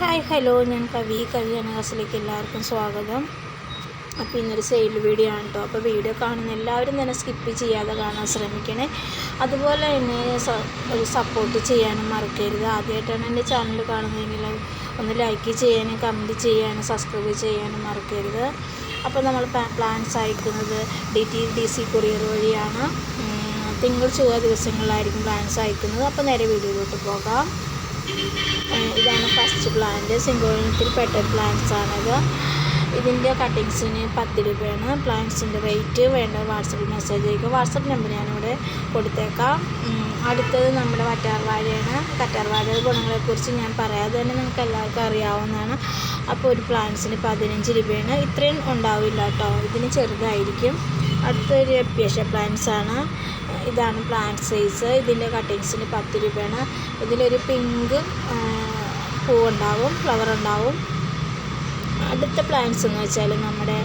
Hi hello ഞാൻ കവി. കവി അനഹാസിലേക്ക് എല്ലാവർക്കും സ്വാഗതം. അപ്പോൾ ഇന്നൊരു സെയിൽ വീഡിയോ ആണ് കേട്ടോ അപ്പോൾ വീഡിയോ കാണുന്ന എല്ലാവരും തന്നെ സ്കിപ്പ് ചെയ്യാതെ കാണാൻ ശ്രമിക്കണേ. അതുപോലെ തന്നെ ഒരു സപ്പോർട്ട് ചെയ്യാനും മറക്കരുത്. ആദ്യമായിട്ടാണ് എന്റെ ചാനൽ കാണുന്നതെങ്കിൽ ഒന്ന് ലൈക്ക് ചെയ്യാനും കമന്റ് ചെയ്യാനും സബ്സ്ക്രൈബ് ചെയ്യാനും മറക്കരുത്. അപ്പോൾ നമ്മൾ പ്ലാൻസ് അയക്കുന്നത് D T D C courier വഴിയാണ്. തിങ്കൾ ചൊവ്വ ദിവസങ്ങളിലായിരിക്കും പ്ലാൻസ് അയക്കുന്നത്. അപ്പോൾ നേരെ വീഡിയോയിലോട്ട് പോകാം. ഇതാണ് ഫസ്റ്റ് പ്ലാന്റ് സിംഗോളിനത്തിൽ പെട്ട പ്ലാന്റ്സ് ആണത്. ഇതിന്റെ കട്ടിങ്സിന് പത്ത് രൂപയാണ്. പ്ലാന്റ്സിന്റെ റേറ്റ് വേണ്ട വാട്സപ്പിൽ മെസ്സേജ് അയക്കുക. വാട്സപ്പ് നമ്പർ ഞാനിവിടെ കൊടുത്തേക്കാം. അടുത്തത് നമ്മുടെ വറ്റാർവാഴയാണ് കറ്റാർവാഴയുടെ ഗുണങ്ങളെക്കുറിച്ച് ഞാൻ പറയാതെ തന്നെ നിങ്ങൾക്ക് എല്ലാവർക്കും അറിയാവുന്നതാണ്. അപ്പോൾ ഒരു പ്ലാന്റ്സിന് പതിനഞ്ച് രൂപയാണ്. ഇത്രയും ഉണ്ടാവില്ല കേട്ടോ. ഇതിന് ചെറുതായിരിക്കും. അടുത്തൊരു എപ്പിയേഷ്യ പ്ലാന്റ്സ് ആണ്. ഇതാണ് പ്ലാന്റ് സൈസ് ഇതിന്റെ കട്ടിങ്സിന് പത്ത് രൂപയാണ്. ഇതിലൊരു പിങ്ക് പൂവുണ്ടാവും ഫ്ലവർ ഉണ്ടാവും. അടുത്ത പ്ലാന്റ്സ് എന്ന് വെച്ചാൽ നമ്മുടെ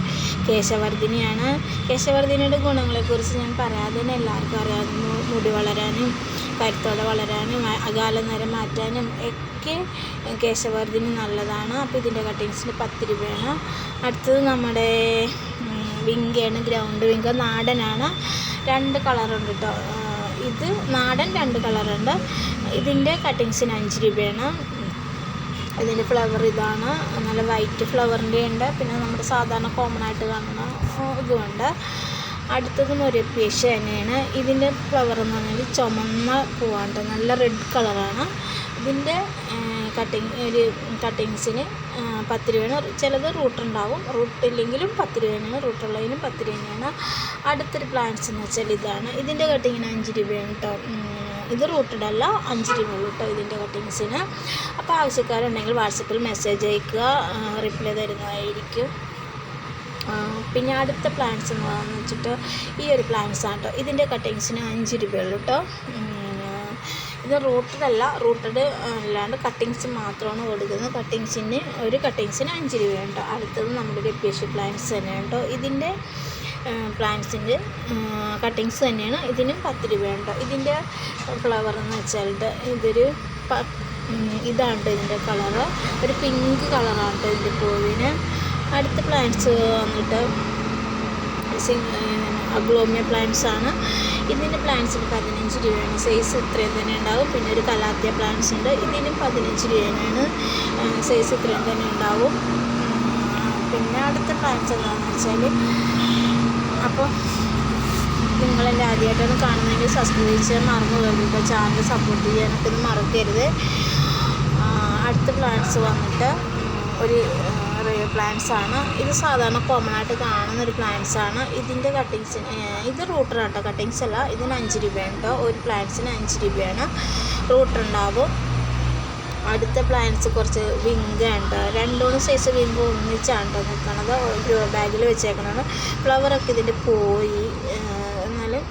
കേശവർദ്ധിനിയാണ് കേശവർദ്ധിനിയുടെ ഗുണങ്ങളെക്കുറിച്ച് ഞാൻ പറയാതെ തന്നെ എല്ലാവർക്കും അറിയാം മുടി വളരാനും കരുത്തോടെ വളരാനും അകാല നിരം മാറ്റാനും ഒക്കെ കേശവർദ്ധിനി നല്ലതാണ്. അപ്പോൾ ഇതിന്റെ കട്ടിങ്സിന് പത്ത് രൂപയാണ്. അടുത്തത് നമ്മുടെ വിങ്കയാണ് ഗ്രൗണ്ട് വിങ്ക നാടനാണ്. രണ്ട് കളറുണ്ട് കേട്ടോ ഇത് നാടൻ രണ്ട് കളറുണ്ട്. ഇതിന്റെ കട്ടിങ്സിന് അഞ്ച് രൂപയാണ്. ഇതിന്റെ ഫ്ലവർ ഇതാണ്. നല്ല വൈറ്റ് ഫ്ലവറിന്റെ ഉണ്ട്. പിന്നെ നമ്മുടെ സാധാരണ കോമൺ ആയിട്ട് കാണുന്ന ഇതുമുണ്ട്. അടുത്തത് മുരപ്പേശ തന്നെയാണ്. ഇതിന്റെ ഫ്ലവർ എന്ന് പറഞ്ഞാൽ ചുമന്ന പൂവാണ് നല്ല റെഡ് കളറാണ് ഇതിന്റെ കട്ടിങ് ഒരു കട്ടിങ്സിന് പത്ത് രൂപയാണ് ചിലത് റൂട്ട് ഉണ്ടാവും. റൂട്ട് ഇല്ലെങ്കിലും പത്ത് രൂപയാണ് റൂട്ടുള്ളതിനും പത്ത് രൂപയാണ് അടുത്തൊരു പ്ലാന്റ്സ് എന്ന് വെച്ചാൽ ഇതാണ്. ഇതിന്റെ കട്ടിങ്ങിന് അഞ്ച് രൂപയാണ് കേട്ടോ ഇത് റൂട്ടഡ് അല്ല അഞ്ച് ഉള്ളൂ കേട്ടോ ഇതിന്റെ കട്ടിങ്സിന് അപ്പോൾ ആവശ്യക്കാരുണ്ടെങ്കിൽ വാട്സപ്പിൽ മെസ്സേജ് അയക്കുക. റിപ്ലൈ തരുന്നതായിരിക്കും. പിന്നെ അടുത്ത പ്ലാന്റ്സ് എന്ന് വെച്ചിട്ട് ഈ ഒരു പ്ലാന്റ്സ് ആണ് കേട്ടോ ഇതിന്റെ കട്ടിങ്സിന് അഞ്ച് രൂപയുള്ളൂ കേട്ടോ ഇത് റൂട്ടഡ് അല്ല റൂട്ടഡ് അല്ലാണ്ട് കട്ടിങ്സ് മാത്രമാണ് കൊടുക്കുന്നത്. കട്ടിങ്സിന് ഒരു കട്ടിങ്സിന് അഞ്ച് രൂപ കേട്ടോ അടുത്തത് നമ്മുടെ ഡെപ്യൂഷൻ പ്ലാന്റ്സ് തന്നെയാണ് കേട്ടോ ഇതിന്റെ പ്ലാന്റ്സിന്റെ കട്ടിങ്സ് തന്നെയാണ്. ഇതിനും പത്ത് രൂപ ഉണ്ടോ ഇതിന്റെ ഫ്ലവർ എന്ന് വെച്ചാൽ ഇതൊരു ഇതാണ് ഇതിന്റെ കളറ് ഒരു പിങ്ക് കളറാണ് ഇതിന്റെ പൂവിന്. അടുത്ത പ്ലാന്റ്സ് വന്നിട്ട് അഗ്ലോമിയ പ്ലാന്റ്സ് ആണ്. ഇതിന്റെ പ്ലാന്റ്സിന് പതിനഞ്ച് രൂപയാണ്. സൈസ് ഇത്രയും തന്നെ ഉണ്ടാവും. പിന്നെ ഒരു കലാത്തിയ പ്ലാന്റ്സ് ഉണ്ട്. ഇതിനും പതിനഞ്ച് രൂപയാണ്. സൈസ് ഇത്രയും തന്നെ ഉണ്ടാവും. പിന്നെ അടുത്ത പ്ലാന്റ്സ് എന്താണെന്ന് വെച്ചാൽ അപ്പോൾ നിങ്ങളെന്റെ ആദ്യമായിട്ടൊന്ന് കാണുന്നതിന്റെ സബ്സ്ക്രൈബ് ചെയ്യാൻ മറന്നു പോകരുത് ചാനൽ സപ്പോർട്ട് ചെയ്യാനൊക്കെ ഒന്ന് മറക്കരുത്. അടുത്ത പ്ലാന്റ്സ് വന്നിട്ട് ഒരു പ്ലാന്റ്സ് ആണ്. ഇത് സാധാരണ കോമൺ ആയിട്ട് കാണുന്ന ഒരു പ്ലാന്റ്സ് ആണ്. ഇതിന്റെ കട്ടിങ്സ് ഇത് റൂട്ടർ കേട്ടോ കട്ടിങ്സ് അല്ല. ഇതിന് അഞ്ച് രൂപയാണ് കേട്ടോ ഒരു പ്ലാന്റ്സിന് അഞ്ച് രൂപയാണ്. റൂട്ടർ ഉണ്ടാവും. അടുത്ത പ്ലാന്റ്സ് കുറച്ച് വിങ് ഉണ്ട് രണ്ടൂന്ന് സൈസ് വിങ് ഒന്നിച്ചാണ് കേട്ടോ നിൽക്കണത് ഗ്രോ ബാഗിൽ വെച്ചേക്കണത്. ഫ്ലവറൊക്കെ ഇതിന്റെ പോയി. എന്നാലും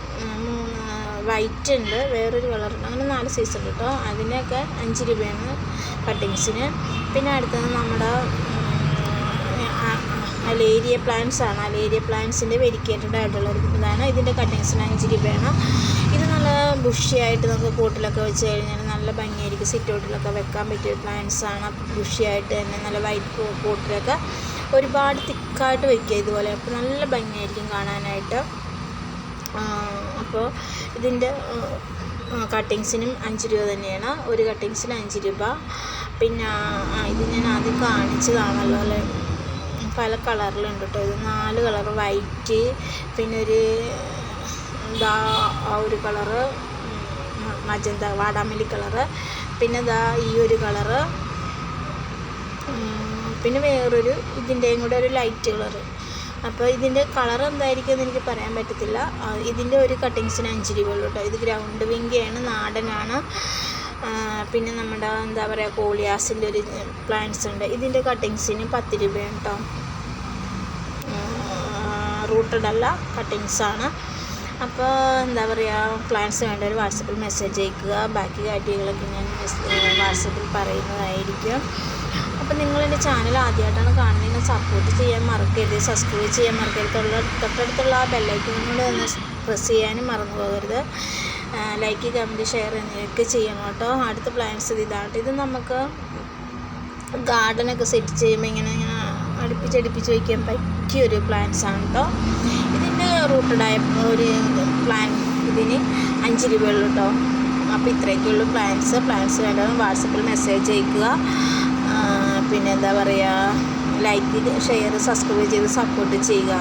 മൂന്ന് വൈറ്റ് ഉണ്ട്. വേറൊരു കളർ അങ്ങനെ നാല് സൈസ് ഉണ്ട് കേട്ടോ അതിനൊക്കെ അഞ്ച് രൂപയാണ്. കട്ടിങ്സിന്. പിന്നെ അടുത്തത് നമ്മുടെ അലേരിയ പ്ലാന്റ്സ് ആണ്. അലേരിയ പ്ലാന്റ്സിന്റെ വെരിക്കേറ്റഡ് ആയിട്ടുള്ള ഒരു ഇതാണ്. ഇതിന്റെ കട്ടിങ്സിന് അഞ്ച് വേണം ഇത് നല്ല ബുഷിയായിട്ട് നമുക്ക് കൂട്ടിലൊക്കെ വെച്ച് കഴിഞ്ഞാൽ നല്ല ഭംഗിയായിരിക്കും. സിറ്റൗട്ടിലൊക്കെ വെക്കാൻ പറ്റിയ പ്ലാന്റ്സ് ആണ്. ബുഷിയായിട്ട് തന്നെ നല്ല വൈറ്റ് കൂട്ടിലൊക്കെ ഒരുപാട് തിക്കായിട്ട് വെക്കുക ഇതുപോലെ. അപ്പോൾ നല്ല ഭംഗിയായിരിക്കും കാണാനായിട്ട്. അപ്പോൾ ഇതിന്റെ കട്ടിങ്സിനും അഞ്ച് രൂപ തന്നെയാണ്. ഒരു കട്ടിങ്സിന് അഞ്ച് രൂപ. പിന്നെ ഇത് ഞാൻ ആദ്യം കാണിച്ചതാണല്ലോ അല്ലേ? പല കളറിലുണ്ട് കേട്ടോ ഇത് നാല് കളർ വൈറ്റ് പിന്നെ ഒരു ആ ഒരു കളറ് മജന്ത വാടാമല്ലി കളറ്. പിന്നെ ഇതാ ഈ ഒരു കളറ് പിന്നെ വേറൊരു ഇതിന്റെയും കൂടെ ഒരു ലൈറ്റ് കളറ്. അപ്പോൾ ഇതിന്റെ കളർ എന്തായിരിക്കും എന്ന് എനിക്ക് പറയാൻ പറ്റത്തില്ല. ഇതിന്റെ ഒരു കട്ടിങ്സിന് അഞ്ച് രൂപ ഉള്ളൂ കേട്ടോ. ഇത് ഗ്രൗണ്ട് വിങ്കയാണ് നാടനാണ്. പിന്നെ നമ്മുടെ എന്താ പറയുക കോളിയാസിന്റെ ഒരു പ്ലാന്റ്സ് ഉണ്ട്. ഇതിന്റെ കട്ടിങ്സിന് പത്ത് രൂപയാണ് കേട്ടോ. റൂട്ടഡ് അല്ല കട്ടിങ്സാണ് അപ്പോൾ എന്താ പറയുക പ്ലാൻസ് വേണ്ടവർ വാട്സപ്പിൽ മെസ്സേജ് അയക്കുക. ബാക്കി കാര്യങ്ങളൊക്കെ ഞാൻ വാട്സപ്പിൽ പറയുന്നതായിരിക്കും. അപ്പോൾ നിങ്ങളെന്റെ ചാനൽ ആദ്യമായിട്ടാണ് കാണുന്നതെങ്കിൽ സപ്പോർട്ട് ചെയ്യാൻ മറക്കരുത്. സബ്സ്ക്രൈബ് ചെയ്യാൻ മറക്കരുത്. തൊള്ള തൊട്ടടുത്തുള്ള ആ ബെല്ലൈക്കനും കൂടെ ഒന്ന് പ്രസ് ചെയ്യാനും മറന്നു പോകരുത്. ലൈക്ക് കമന്റ് ഷെയർ എന്നിവയൊക്കെ ചെയ്യണം കേട്ടോ. അടുത്ത പ്ലാൻസ് ഇതാണ് ഇത് നമുക്ക് ഗാർഡനൊക്കെ സെറ്റ് ചെയ്യുമ്പോൾ ഇങ്ങനെ ഇങ്ങനെ അടുപ്പിച്ചടുപ്പിച്ച് വയ്ക്കാൻ പറ്റിയൊരു പ്ലാന്റ്സ് ആണ് കേട്ടോ. ഇതിന്റെ റൂട്ടഡായ ഒരു പ്ലാൻ ഇതിന് അഞ്ച് രൂപയുള്ളൂ കേട്ടോ. അപ്പോൾ ഇത്രയൊക്കെയുള്ളൂ പ്ലാൻസ് പ്ലാൻസ് വേണ്ടത് വാട്സപ്പിൽ മെസ്സേജ് അയക്കുക. പിന്നെ എന്താ പറയുക ലൈക്ക് ഷെയർ സബ്സ്ക്രൈബ് ചെയ്ത് സപ്പോർട്ട് ചെയ്യുക.